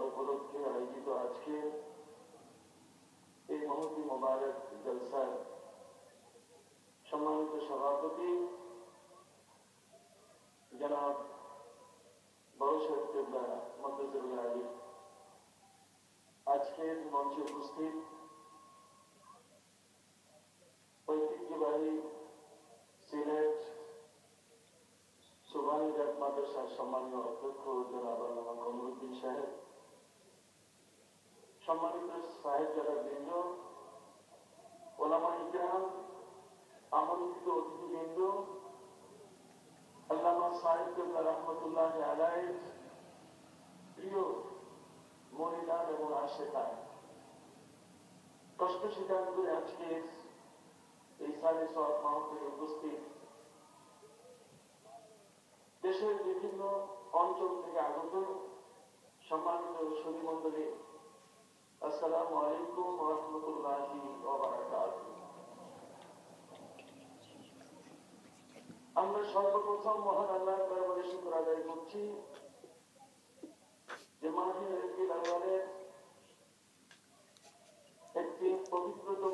উপলক্ষে আয়োজিত আজকে এই মহতি মোবারক জলসার সম্মানিত সভাপতি জনাব বড় সাহেব কেবলা মন্দিরুল্লাহ আলী আজকের মঞ্চে উপস্থিত ঐতিহ্যবাহী সিলেট সুবানীঘাট মাদ্রাসার সম্মানীয় অধ্যক্ষ জনাব আল্লামা কমরুদ্দিন সাহেব সম্মানিত সাহেব যারা বৃন্দ ওলামা ইকরাম আমন্ত্রিত অতিথিবৃন্দ, আল্লামা সাহেব রহমতুল্লাহ আলাই প্রিয় মনিদান এবং আশেখান। কষ্ট স্বীকার করে আজকে এই সাড়ে সব মাহফিলে উপস্থিত। দেশের বিভিন্ন অঞ্চল থেকে আগত সম্মানিত সুদী মন্ডলী আসসালামু আলাইকুম রহমতুল্লাহি আমরা সর্বপ্রথম মহান আল্লাহ দরবারে শুকর আদায় করছি যে আওয়ালের একটি পবিত্রতম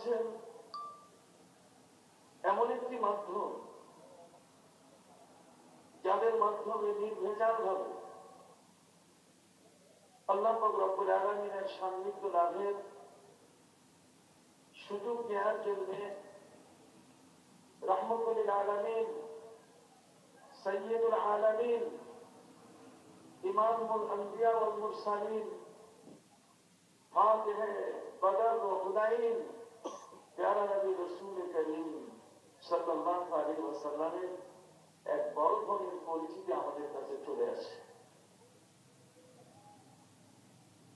হচ্ছেন এমন একটি মাধ্যম যাদের মাধ্যমে নির্ভেজাল ভাবে আল্লাহ রব্বুল আলমিনের সান্নিধ্য লাভের সুযোগ দেওয়ার জন্য রহমতুল আলমিন সৈয়দুল আলমিন, ইমামুল আম্বিয়া ওয়াল মুরসালিন, ফাতিহ বদর ও হুদাইন ওয়াসাল্লামের এক পরিচিতি আমাদের কাছে চলে আসে।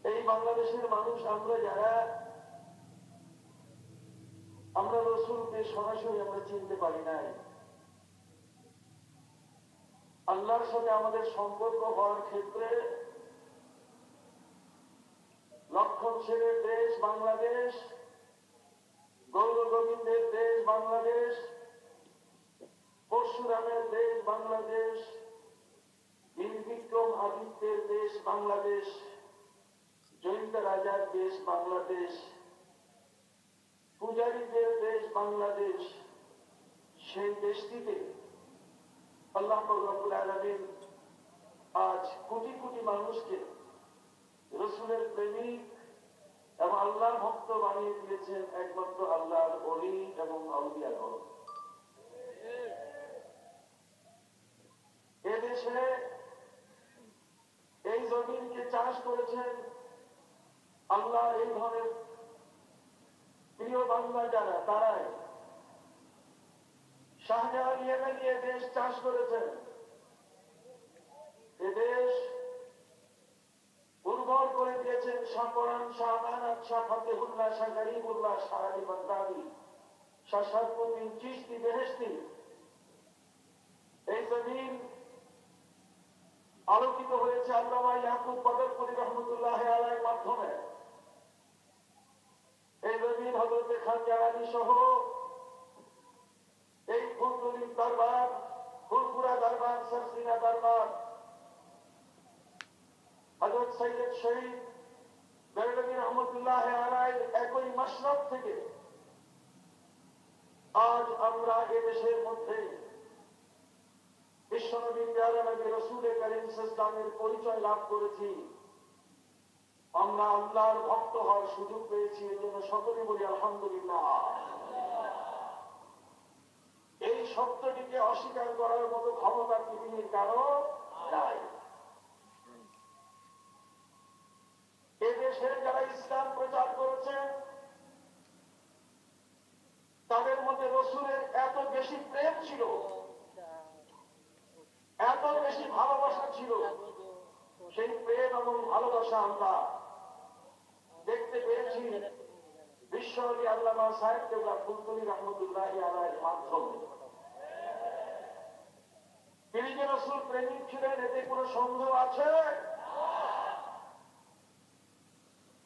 এই বাংলাদেশের মানুষ, আমরা যারা, আমরা রসুলকে সরাসরি আমরা চিনতে পারি নাই। আল্লাহর সাথে আমাদের সম্পর্ক হওয়ার ক্ষেত্রে লক্ষণ ছেলের দেশ, বাংলাদেশ গৌর গোবিন্দের দেশ বাংলাদেশ পরশুরামের দেশ বাংলাদেশ বীরবিক্রম আদিত্যের দেশ বাংলাদেশ জয়িতা রাজার দেশ বাংলাদেশ, পূজারীদের দেশ বাংলাদেশ, সেই দেশটিতে আল্লাহ রব্বুল আলমিন আজ কোটি কোটি মানুষকে রসুলের প্রেমিক এবং আল্লাহ ভক্ত বানিয়ে দিয়েছেন একমাত্র আল্লাহর অলি এবং আউলিয়াগণ এদেশে এই জমিনকে চাষ করেছেন আল্লাহ এই ধরনের প্রিয় বাংলা যারা, তারাই শাহজাহান ইয়েমেনি দেশ চাষ করেছেন। এদেশ উর্বর করে দিয়েছেন শাহপরান শাহ মাহানাত শাহ ফতেহুল্লাহ, শাহ গরিবুল্লাহ, শাহ বাগদাদি, শাহ সাদপুদ্দিন চিস্তি বেহেস্তি এই জমিন আলোকিত হয়েছে আল্লামা ইয়াকুব বদরপুরি রহমতুল্লাহ আলাই মাধ্যমে। এই নবীন হজরতে খান জালানি সহ এই ফুলতলির দরবার ফুলপুরা দরবার, সরসিনা দরবার হজরত সৈয়দ শহীদ বেরলবী রহমতুল্লাহ আলাই একই মাসরফ থেকে আজ আমরা এদেশের মধ্যে পরিচয় লাভ করেছি। আমরা আল্লাহর ভক্ত হওয়ার সুযোগ পেয়েছি এর জন্য সকলে বলি আলহামদুলিল্লাহ। এই সত্যটিকে অস্বীকার করার মতো ক্ষমতা পৃথিবীর কারণ নাই। এদেশের যারা ইসলাম প্রচার করেছে তাদের মধ্যে রসুলের এত বেশি প্রেম মাদ্রাসা আমরা দেখতে পেরেছি বিশ্বনবী আল্লামা সাহেব ফুলতলি রহমতুল্লাহ আলাইয়ের মাধ্যমে। তিনি যে রসুল প্রেমিক ছিলেন, এতে কোনো সন্দেহ আছে?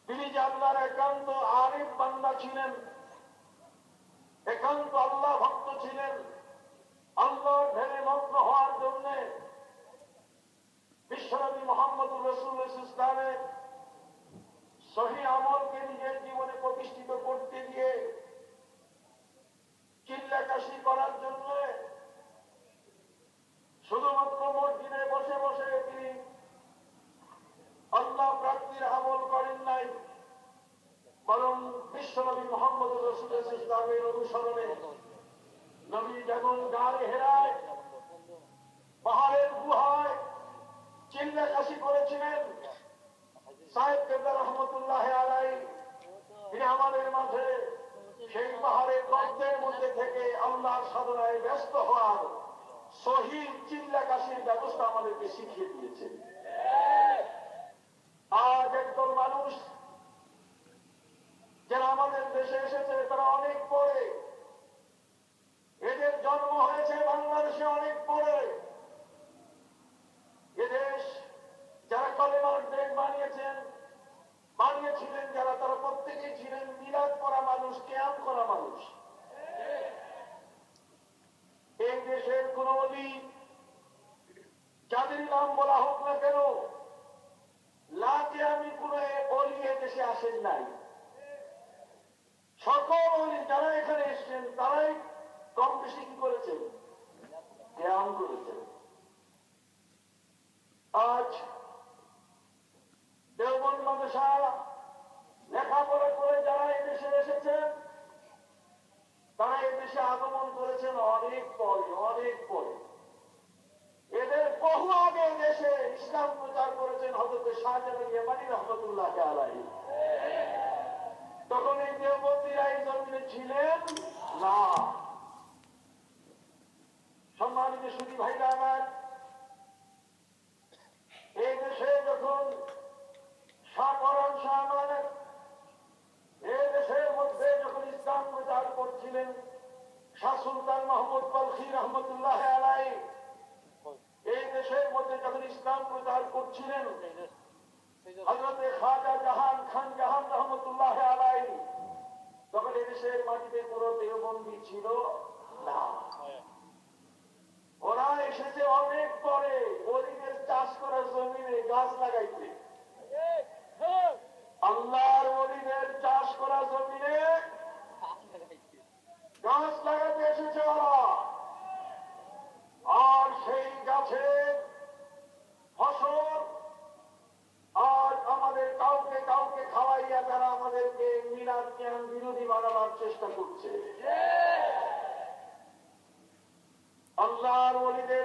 তিনি যে আল্লাহর একান্ত আরিফ বান্দা ছিলেন relationship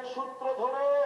সূত্র ধরে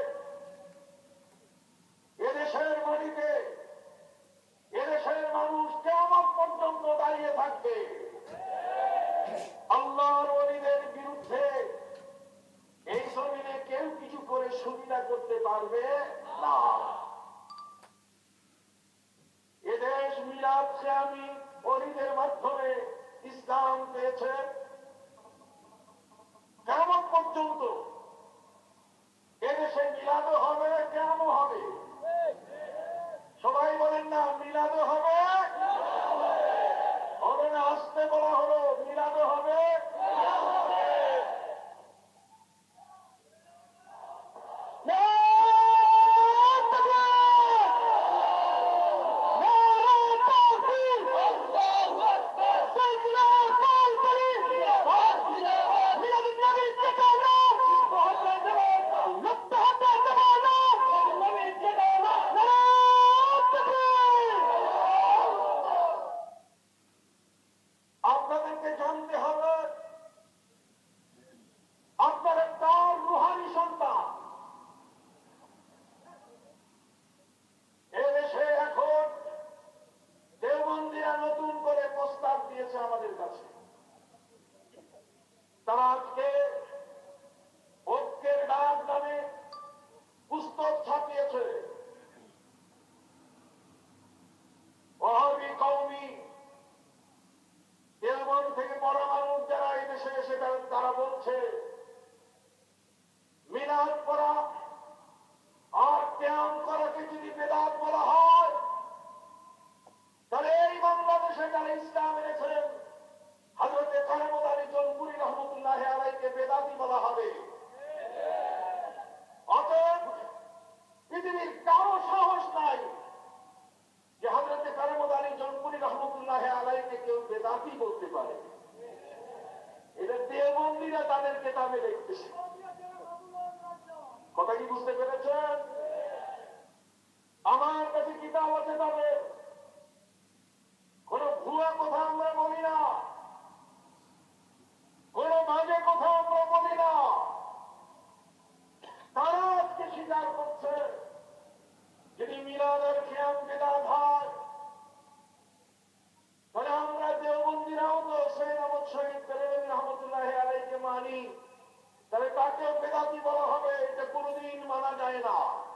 这个。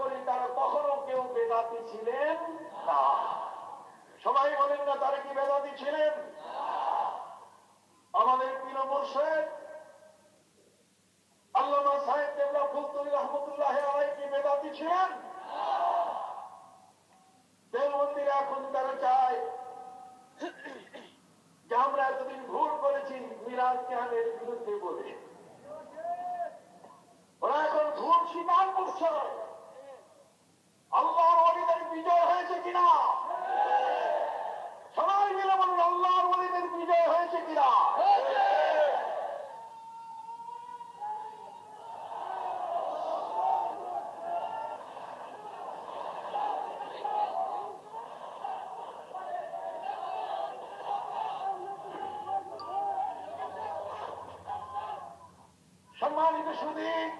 করি তারা কখনো কেউ বেদাতি ছিলেন না। সবাই বলেন না তারা কি বেদাতি ছিলেন? আমাদের প্রিয় মোর্শেদ, আল্লামা সাহেব দেবলা রহমতুল্লাহ আলাই কি বেদাতি ছিলেন? দেবমন্দিরা এখন তারা চায় যে আমরা এতদিন ভুল করেছি, মিরাজ কেহানের বিরুদ্ধে বলে। ওরা এখন ভুল স্বীকার করছে। আল্লাহর অলিদের বিজয় হয়েছে কিনা? সবাই মিলে বলুন, আল্লাহর অলিদের বিজয় হয়েছে কিনা? সম্মানিত সুদীপ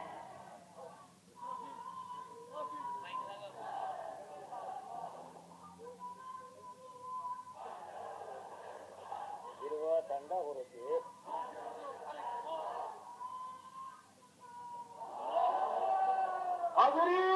What is?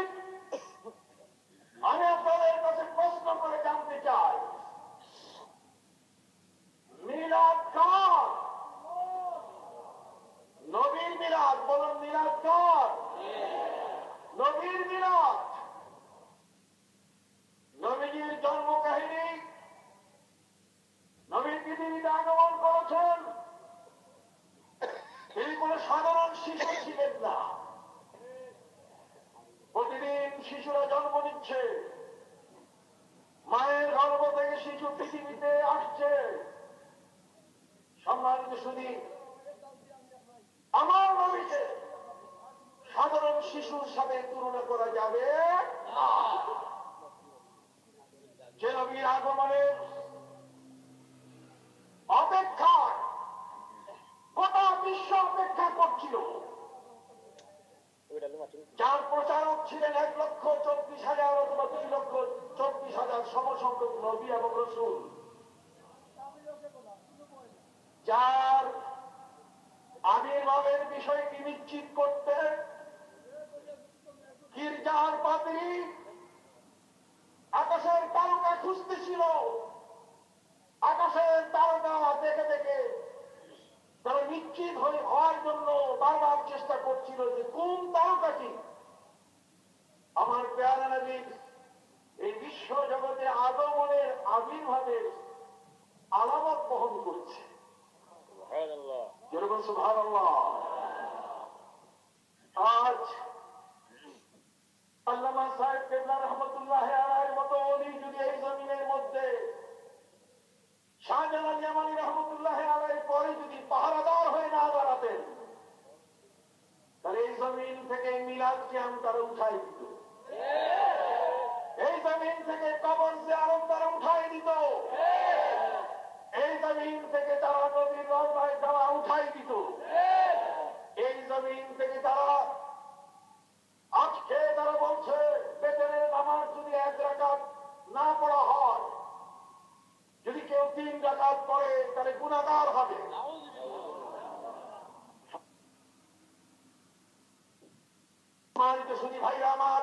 সম্মানিত শুধু আমার নবীকে সাধারণ শিশুর সাথে তুলনা করা যাবে না। যে নবীর আগমনের অপেক্ষা গোটা বিশ্ব অপেক্ষা করছিল ওইটা লুমা চুল যার প্রচারক ছিলেন এক লক্ষ চব্বিশ হাজার অথবা দুই লক্ষ চব্বিশ হাজার সমসংখ্যক নবী এবং রসুল যার আবির্ভাবের বিষয়টি নিশ্চিত করতে গির্জার পাত্রী আকাশের তারকা খুঁজতেছিল আকাশের তারকা দেখে দেখে তারা নিশ্চিত হয়ে হওয়ার জন্য বারবার চেষ্টা করছিল যে কোন তারকাটি আমার পেয়ারা নবীর এই বিশ্ব জগতে আবির্ভাবের আলামত বহন করছে। যেরকম আজ আল্লামা সাহেব কেবলা রহমতুল্লাহ মতো অলি যদি এই জমিনের মধ্যে শাহজালাল ইয়ামানি রহমতুল্লাহ আলাই পরে যদি পাহারাদার হয়ে না দাঁড়াতেন তাহলে এই জমিন থেকে মিলাদ ক্যাম্প তারা উঠাই দিত। এই জমিন থেকে কবর আরব তারা উঠাই দিত, এই জমিন থেকে তারা নদীর রওনায় যাওয়া উঠাই দিত। এই জমিন থেকে তারা আজকে তারা বলছে বেতনের নামাজ যদি এক রাকাত না পড়া হয়, যদি কেউ তিন রাকাত পড়ে, তাহলে গুণাগার হবে। সম্মানিত শুনি ভাইরা আমার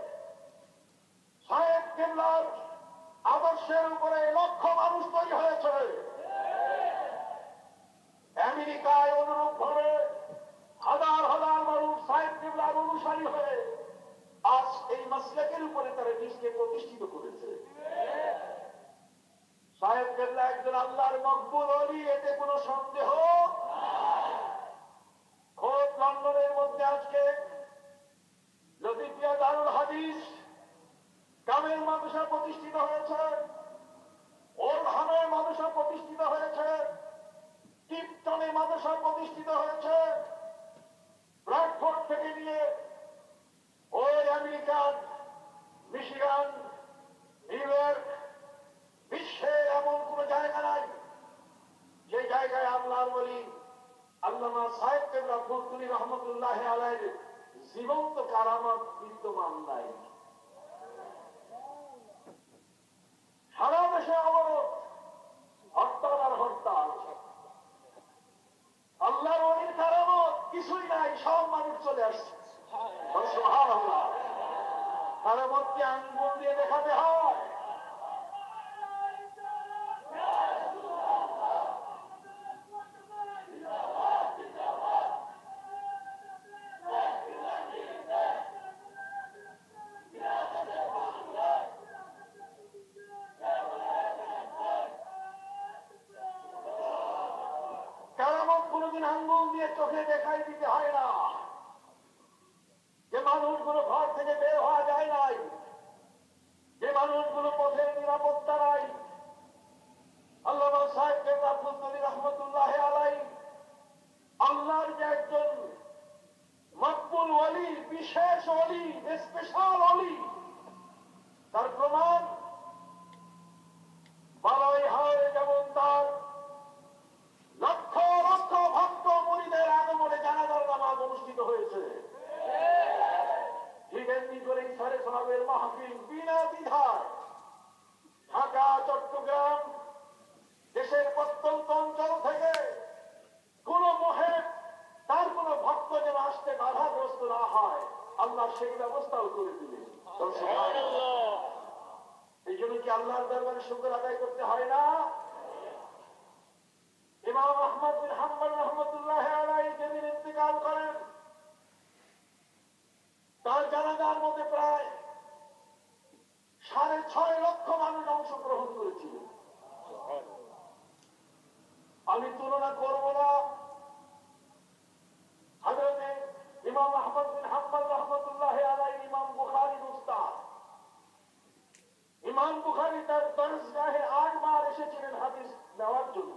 সাহেব কিল্লার আদর্শের উপরে লক্ষ মানুষ তৈরি হয়েছে। আমেরিকায় অনুরূপ ভাবে হাজার হাজার মানুষ সাহেব কিল্লার অনুসারী হয়ে আজ এই মাসলাকের উপরে তারা নিজকে প্রতিষ্ঠিত করেছে। সাহেব কিল্লা একজন আল্লাহর মকবুল অলি এতে কোন মাহফিল বিনা দ্বিধায় ঢাকা চট্টগ্রাম দেশের প্রত্যন্ত অঞ্চল থেকে কোন মহে তার কোন ভক্ত যেন আসতে বাধাগ্রস্ত না হয়। আল্লাহ সেই ব্যবস্থাও করে দিলেন। এই জন্য কি আল্লাহর দরবারে শুক্র আদায় দেওয়ার জন্য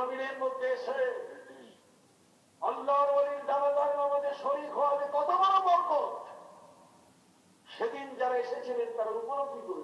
জমিনের মধ্যে এসে আল্লাহর অলির দানাদার আমাদের শরীর হওয়াবে কত বড় বরকত, সেদিন যারা এসেছিলেন তারা উপলব্ধি করেছিল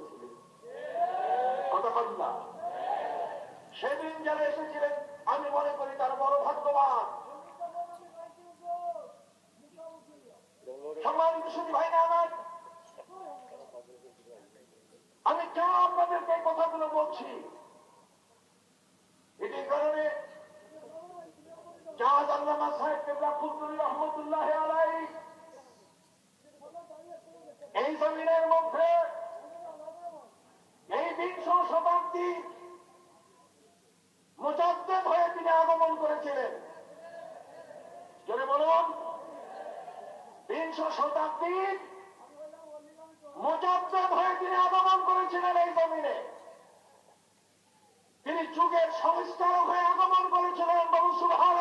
করেছিলেন এই জমিনে তিনি যুগের সংস্কারক হয়ে আগমন করেছিলেন, বাবু সুহার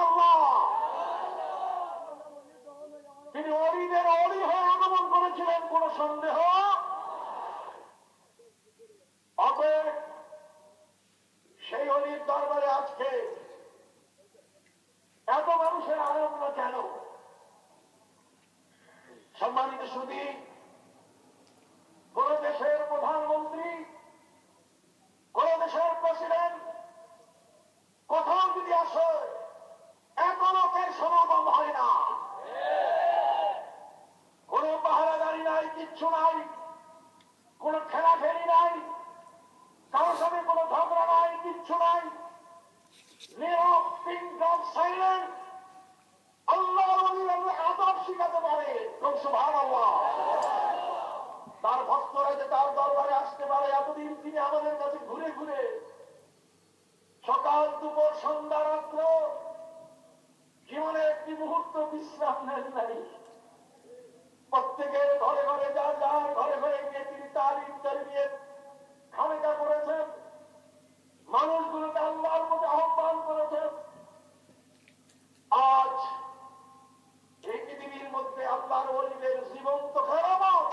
তিনি অলিদের অরি হয়ে আগমন করেছিলেন, কোন সন্দেহ অতএব সেই অলির দরবারে আজকে এত মানুষের আনন্দ কেন সম্মানিত সুদী কোন দেশের প্রধানমন্ত্রী কোন দেশের প্রেসিডেন্ট কোথাও যদি আসে এত লোকের সমাগম হয় না কোন পাহারাদারি নাই কিচ্ছু নাই কোন খেলাফেরি নাই কারোর সাথে কোনো ঝগড়া নাই কিচ্ছু নাই নীরব পিঙ্ক অফ সাইলেন্ট আল্লাহ আদব শিখাতে পারে সুবহানাল্লাহ তার ভক্তরা যে তার দরবারে আসতে পারে, এতদিন তিনি আমাদের কাছে ঘুরে ঘুরে সকাল, দুপুর, সন্ধ্যা, রাত্র জীবনে একটি মুহূর্ত বিশ্রাম নেন নাই। প্রত্যেকের ঘরে ঘরে যা যার ঘরে ঘরে গিয়ে তিনি তার ইন্টারভিউ খামেকা করেছেন। মানুষগুলোকে আল্লাহর মধ্যে আহ্বান করেছেন। আজ পৃথিবীর মধ্যে আল্লাহর অলিদের জীবন্ত খেরামত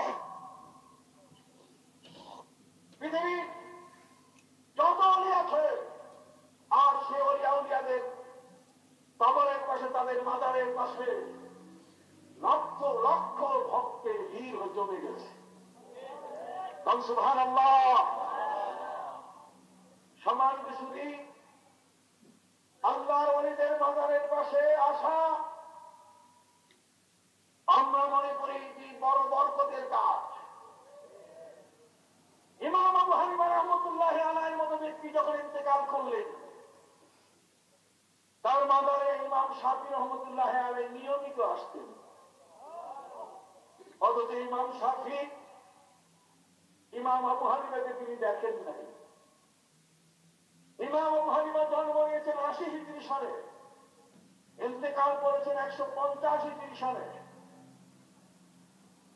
পৃথিবীর যত অলি আছে, আর সে অলিয়া উলিয়াদের কবরের পাশে তাদের মাজারের পাশে লক্ষ লক্ষ ভক্তের ভিড় জমে গেছে। সমান কিছুদিন আল্লাহর অলিদের মাদারের পাশে আসা আমরা মনে করি যে বড় বরকতের কাজ ইমাম আবু হানিফা রহমতুল্লাহ আলাইয়ের মতো ব্যক্তি যখন ইন্তেকাল করলেন তার মাজারে ইমাম শাফি রহমতুল্লাহ আলাই নিয়মিত আসতেন। অথচ ইমাম শাফি ইমাম আবু হানিফাকে তিনি দেখেন নাই। ইমাম আবু হানিফা জন্ম নিয়েছেন আশি হিজরি সনে ইন্তেকাল করেছেন একশো পঞ্চাশ হিজরি সনে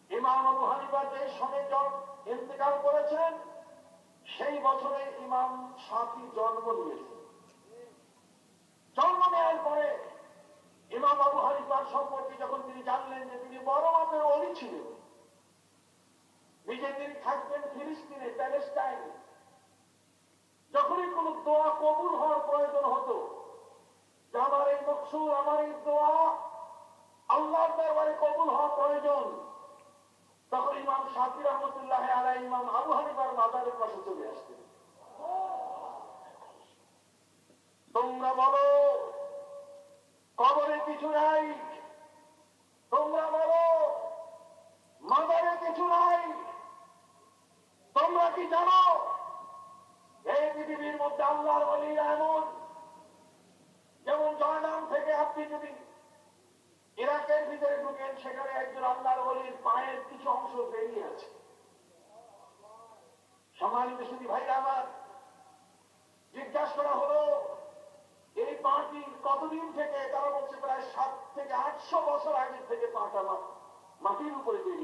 ইমাম আবু হানিফা যে সনে ইন্তেকাল করেছেন, সেই বছরে ইমাম সাফি জন্ম নিয়েছেন। জন্ম নেওয়ার পরে ইমাম আবু হানিফার সম্পর্কে যখন তিনি জানলেন যে তিনি বড় মাপের অলি ছিলেন, নিজে তিনি থাকবেন ফিলিস্তিনে প্যালেস্টাইনে। যখনই কোন দোয়া কবুল হওয়ার প্রয়োজন হতো, যে আমার এই মকসুর আমার এই দোয়া আল্লাহর দরবারে কবুল হওয়া প্রয়োজন, তখন ইমাম শাফি রহমতুল্লাহ আলাই ইমাম আবু হানিফার মাজারের পাশে চলে আসতেন। তোমরা বলো কবরে কিছু নাই। তোমরা বলো মাজারে কিছু নাই। তোমরা কি জানো, এই পৃথিবীর মধ্যে আল্লাহর বলি এমন? যেমন জয়নাম থেকে আপনি যদি ইরাকের ভিতরে ঢুকেন, সেখানে একজন আল্লাহর বলির পায়ের কিছু অংশ বেরিয়ে আছে। সম্মানিত শুধু ভাইরা আমার, জিজ্ঞাসা করা হলো এই পাটি কতদিন থেকে তারা বলছে প্রায় সাত থেকে আটশো বছর আগে থেকে পাটা মাটির উপরে